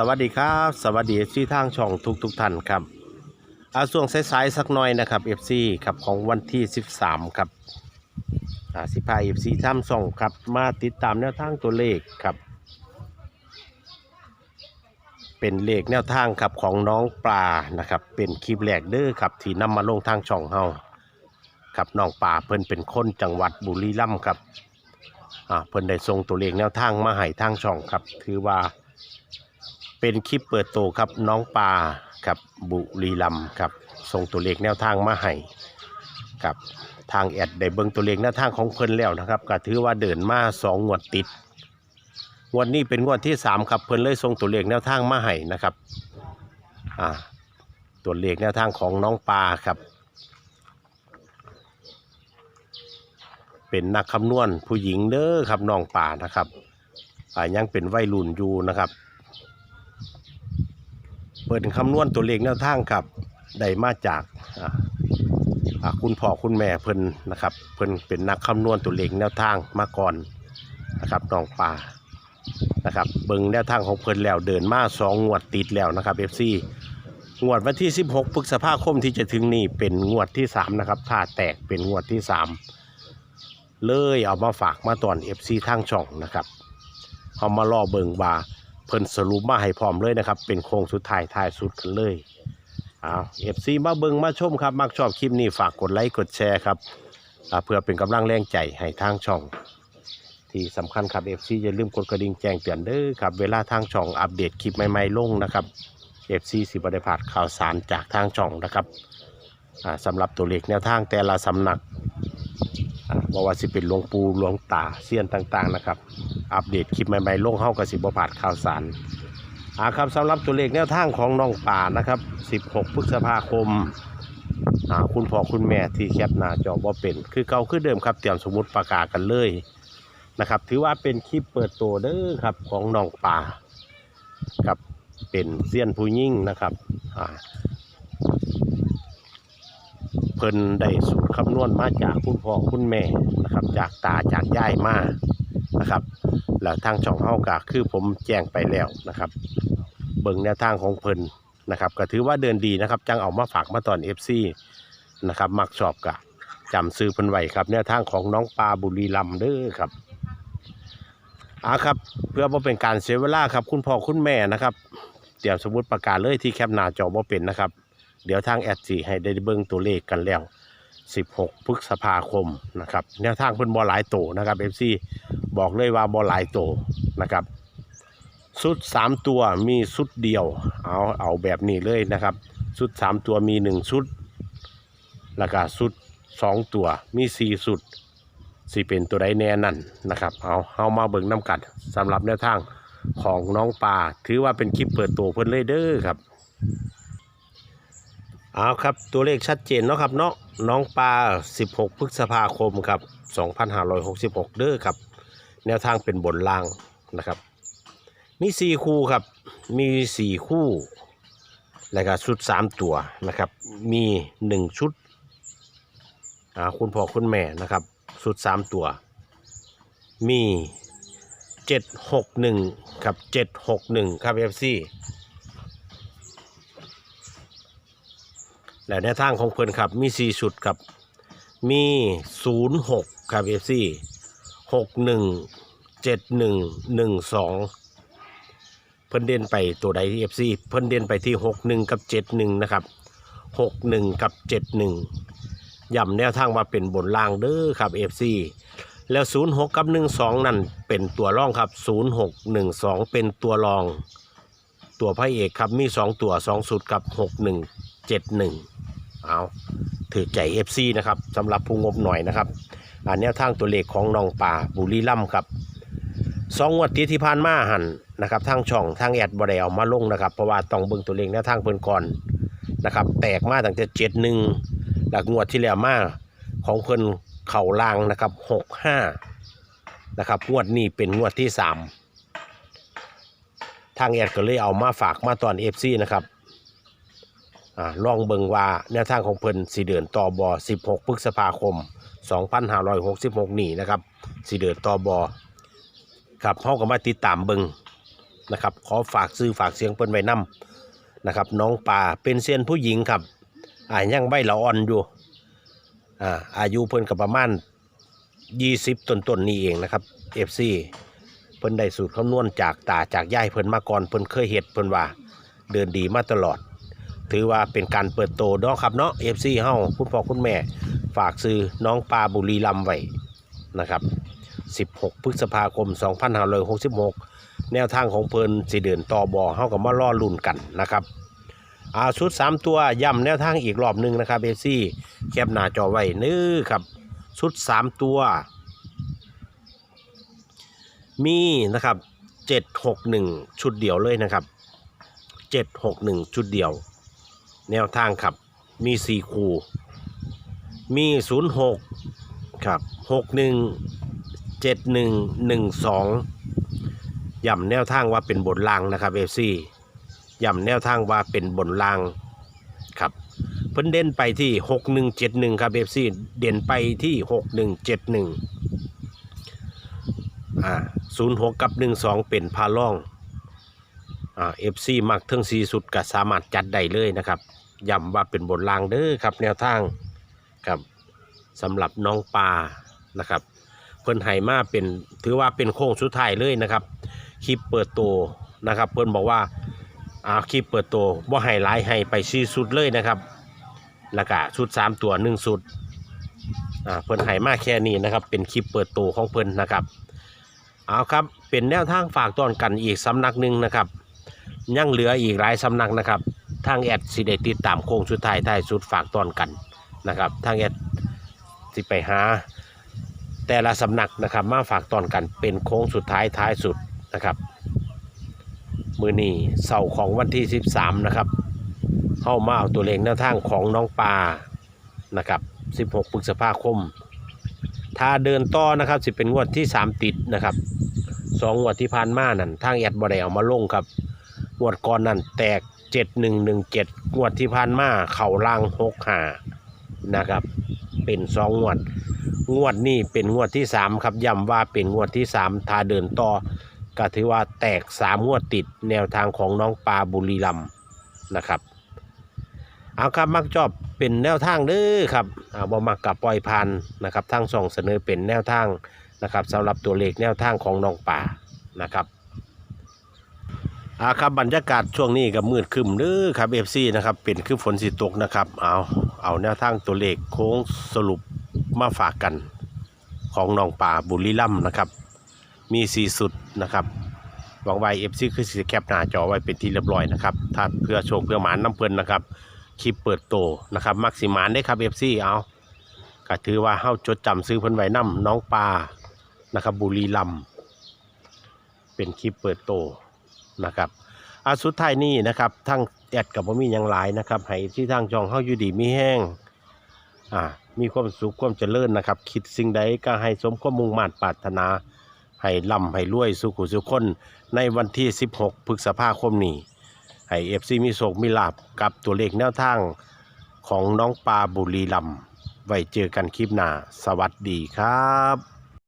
สวัสดีครับ สวัสดีที่ทางช่องทุกทุกท่านครับอาส่วงสายๆสักหน่อยนะครับ FC ครับของวันที่ 13 ครับอ่าสิพา FC ท่ามส่องครับมาติดตามแนวทางตัวเลขครับ เป็นเลขแนวทางครับของน้องปลานะครับเป็นคลิปแรกเด้อครับที่นำมาลงทางช่องเฮาครับน้องปลาเพิ่นเป็นคนจังหวัดบุรีรัมย์ครับอ่าเพิ่นได้ส่งตัวเลขแนวทางมาให้ทางช่องครับ ถือว่า เป็นคลิปเปิดโตครับน้องปลาครับบุรีรัมย์ครับส่งตัวเลขแนวทางมาให้ครับทางแอดได้เบิ่งตัวเลขแนวทางของเพิ่นแล้วนะครับก็ถือว่าเดินมาสองงวดติดงวดนี้เป็นงวดที่สามครับเพิ่นเลยส่งตัวเลขแนวทางมาให้นะครับอ่าตัวเลขแนวทางของน้องปลาครับเป็นนักคำนวณผู้หญิงเด้อครับน้องป่านะครับอ่ายังเป็นวัยรุ่นอยู่นะครับ เปิดคำนวณตัวเลขแนวทางครับได้มาจากคุณพ่อคุณแม่เพิ่นนะครับ เพิ่นเป็นนักคำนวณตัวเลขแนวทางมาก่อนนะครับน้องป่านะครับเบิงแนวทางของเพิ่นแล้วเดินมาสองงวดติดแล้วนะครับ FC งวดวันที่ 16พฤษภาคมที่จะถึงนี้เป็นงวดที่สามนะครับถ้าแตกเป็นงวดที่สามเลยเอามาฝากมาตอน FC ทางช่องนะครับเอามาล่อเบิงว่า เพิ่นสรุปมาให้พร้อมเลยนะครับ เป็นโค้งสุดท้ายท้ายสุดกันเลยอ้าวเอฟซีมาเบิงมาชมครับ มักชอบคลิปนี้ฝากกดไลค์กดแชร์ครับอ่าเพื่อเป็นกำลังแรงใจให้ทางช่อง ที่สำคัญครับเอฟซีอย่าลืมกดกระดิ่งแจ้งเตือนเด้อครับ เวลาทางช่องอัปเดตคลิปใหม่ๆลงนะครับเอฟซีสิบได้พลาดข่าวสารจากทางช่องนะครับอ่าสำหรับตัวเลขแนวทางแต่ละสำนัก บอกว่าสิเป็นหลวงปูหลวงตาเซียนต่างๆนะครับ อัปเดตคลิปใหม่ๆลงเข้ากับสิบพลาดข่าวสารอ่าครับสำหรับตัวเลขแนวทางของน้องป่านะครับ 16 พฤษภาคมอ่าคุณพ่อคุณแม่ที่แคปหน้าจอว่าเป็น คือเก่าคือเดิมครับเตรียมสมมติประกาศกันเลยนะครับ ถือว่าเป็นคลิปเปิดตัวเด้อครับของน้องป่าครับเป็นเซียนผู้ยิ่งนะครับอ่า เพิ่นได้สูตรคำนวณมาจากคุณพ่อคุณแม่นะครับ จากตาจากยายมานะครับแล้วทางช่องเฮากะคือผมแจ้งไปแล้วนะครับ เบิ่งแนวทางของเพิ่นนะครับก็ถือว่าเดินดีนะครับ จังเอามาฝากมาตอน FC นะครับมักชอบกะจำซื้อเพิ่นไว้ครับแนวทางของน้องปลาบุรีรัมย์เด้อครับอ่าครับเพื่อบ่เป็นการเสียเวลาครับ คุณพ่อคุณแม่นะครับ เตรียมสมุดประกาศเลยที่แคปหน้าจอบ่เป็นนะครับ เดี๋ยวทางแอดจีให้ได้เบิ่งตัวเลขกันแล้ว 16พฤษภาคมนะครับแนวทางเพิ่นบ่หลายโตนะครับ FC บอกเลยว่าบ่หลายโตนะครับชุด 3 ตัวมีชุดเดียว เอาเอาแบบนี้เลยนะครับชุด 3 ตัวมี 1 ชุด แล้วก็ชุด 2 ตัวมี4ชุดสิเป็นตัวใดแน่นั่นนะครับ เอาเอามาเบิ่งน้ำกันสำหรับแนวทางของน้องปลาถือว่าเป็นคลิปเปิดตัวเพิ่นเลยเด้อครับ เอาครับตัวเลขชัดเจนเนาะครับเนาะน้องปลา 16 พฤษภาคมครับ 2566 เด้อครับ แนวทางเป็นบนล่างนะครับ มี 4 คู่ครับ มี 4 คู่ แล้วก็ชุด 3 ตัวนะครับ มี 1 ชุดอ่าคุณพ่อคุณแม่นะครับ ชุด 3 ตัว มี 761 ครับ 761 ครับ FC และแนทางของเพิ่อนครับมี4ชุดครับมี 06 ครับ FC 61 71 12 เพิ่นเด่นไปตัวใดที่ FC เพิ่นเด่นไปที่ 61 กับ 71 นะครับ 61 กับ 71ย้ำแนวทางว่าเป็นบนล่างเด้อครับ FC แล้ว 06 กับ 12 นั่นเป็นตัวรองครับ 06 12 เป็นตัวรอง ตัวพระเอกครับมี 2 ตัว2สุดกับ 61 71 เอาถือใจ FC นะครับสำหรับผู้งบหน่อยนะครับอ่าแนวทางตัวเลขของน้องป่าบุรีรัมย์ครับสองงวดติดที่ผ่านมาหันนะครับทางช่องทางแอดบไดเอามาลงนะครับ เพราะว่าต้องเบิ่งตัวเลขแนวทางเพิ่นก่อนนะครับแตกมาตั้งแต่เจ็ดหนึ่งหลักงวดที่แล้วมาของเพิ่นเข่าลางนะครับหกห้านะครับงวดนี้เป็นงวดที่สามทางแอดก็เลยเอามาฝากมาตอน FC นะครับ อลองเบิงว่าแนวทางของเพิ่นสิเดินต่อบอ16พฤษภาคม 2566 นี่นะครับสิเดินต่อบอครับเฮาก็มาติดตามเบิงนะครับ ขอฝากซื้อฝากเสียงเพิ่นไว้นํนะครับ น้องปลาเป็นเซียนผู้หญิงครับอ่ายังใบละอ่อนอยู่อ่าอายุเพิ่นก็ประมาณ 20 ต้นๆนี่เองนะครับ FC เพิ่นได้สูตรคำนวณจากตาจากยายเพิ่นมาก่อนเพิ่นเคยเฮ็ดเพิ่นว่าเดินดีมาตลอด ถือว่าเป็นการเปิดโตเนาะครับเนาะ FC เฮาคุณพ่อคุณแม่ฝากซื้อน้องปลาบุรีลำไว้นะครับ 16 พฤษภาคม 2566 แนวทางของเพลินสิเดินต่อบอเฮาก็มาล่อลุ่นกันนะครับอาชุด 3 ตัวย้ำแนวทางอีกรอบหนึ่งนะครับ FC แคปหน้าจอไว้นื้อครับชุด 3 ตัว มีนะครับ 761 ชุดเดียวเลยนะครับ 761 ชุดเดียว แนวทางครับ มี4คู่ มี06ครับ61 71 12ย่ำแนวทางว่าเป็นบนรางนะครับ FC ย่ำแนวทางว่าเป็นบนรางครับเพิ่นเด่นไปที่6171ครับ FC เด่นไปที่6171อ่า06กับ12เป็นพาล่องอ่า FC มักเทั้งสีสุดก็สามารถจัดได้เลยนะครับ ย้ำว่าเป็นบนรางเด้อครับ แนวทางครับสำหรับน้องปลานะครับ เพิ่นไห้มาเป็นถือว่าเป็นโค้งสุดท้ายเลยนะครับคลิปเปิดตัวนะครับ เพิ่นบอกว่าอ่าคลิปเปิดตัวบ่ให้หลายให้ไปสี่สุดเลยนะครับแล้วก็ชุดสามตัวหนึ่งสุดอ่าเพิ่นไห้มาแค่นี้นะครับ เป็นคลิปเปิดตัวของเพิ่นนะครับเอาครับเป็นแนวทางฝากตอนกันอีกสำนักหนึ่งนะครับ ยังเหลืออีกหลายสำนักนะครับ ทางแอดสิได้ติดตามโค้งสุดท้ายท้ายสุดฝากตอนกันนะครับทางแอดสิไปหา แต่ละสำนักนะครับมาฝากตอนกันเป็นโค้งสุดท้ายท้ายสุดนะครับมือนี้เสาร์ของวันที่ 13 นะครับเข้ามาเอาตัวเลขแนวทางของน้องปลานะครับ 16พฤษภาคม ถ้าเดินต่อนะครับสิเป็นงวดที่ 3 ติดนะครับสองงวดที่ผ่านมานั่นทางแอดบอดเอามาลงครับงวดก่อนนั่นแตก 7117งหนึ่งเจ็ดงวดที่ผ่านมาเข่าล่าง6หานะครับ เป็นสองงวด งวดนี้เป็นงวดที่3ครับย้ำว่าเป็นงวดที่3ถ้าเดินต่อก็ถือว่าแตก3งวดติดแนวทางของน้องปลาบุรีรัมย์นะครับเอาครับมักจอบเป็นแนวทางเด้อครับเอาบ่มักกับปล่อยพันนะครับทางส่องเสนอเป็นแนวทางนะครับสำหรับตัวเลขแนวทางของน้องป่านะครับ อาครับบรรยากาศช่วงนี้ก็มืดคึมเด้อครับ FC นะครับเป็นคือฝนสิตกนะครับเอาเอาแนวทางตัวเลขโค้งสรุปมาฝากกัน ของน้องป่าบุรีรัมนะครับ มีสีสุดนะครับหวังไว้ FC คือสิแคปหน้าจอไว้เป็นที่เรียบร้อยนะครับถ้าเพื่อโชคเพื่อหมานน้ำเพลินนะครับคลิปเปิดโตนะครับมักสิมานได้ครับ FC เอาก็ถือว่าเฮาจดจำซื้อเพิ่นไว้นํน้องปลานะครับบุรีลำเป็นคลิปเปิดโต นะครับอาสุดท้ายนี้นะครับทั้งแอดกับบ่มีหยังหลายนะครับให้ที่ทางจองเฮาอยู่ดีมีแห้งอ่ามีความสุขความเจริญนะครับ คิดสิ่งใดก็ให้สมความมุ่งมั่นปรารถนา ให้ร่ำให้รวยสุขุสุขคน ในวันที่ 16พฤษภาคมนี้ให้เอฟซีมีโศกมีลาบกับตัวเลขแนวทางของน้องปลาบุรีลำไว้เจอกันคลิปหน้า สวัสดีครับ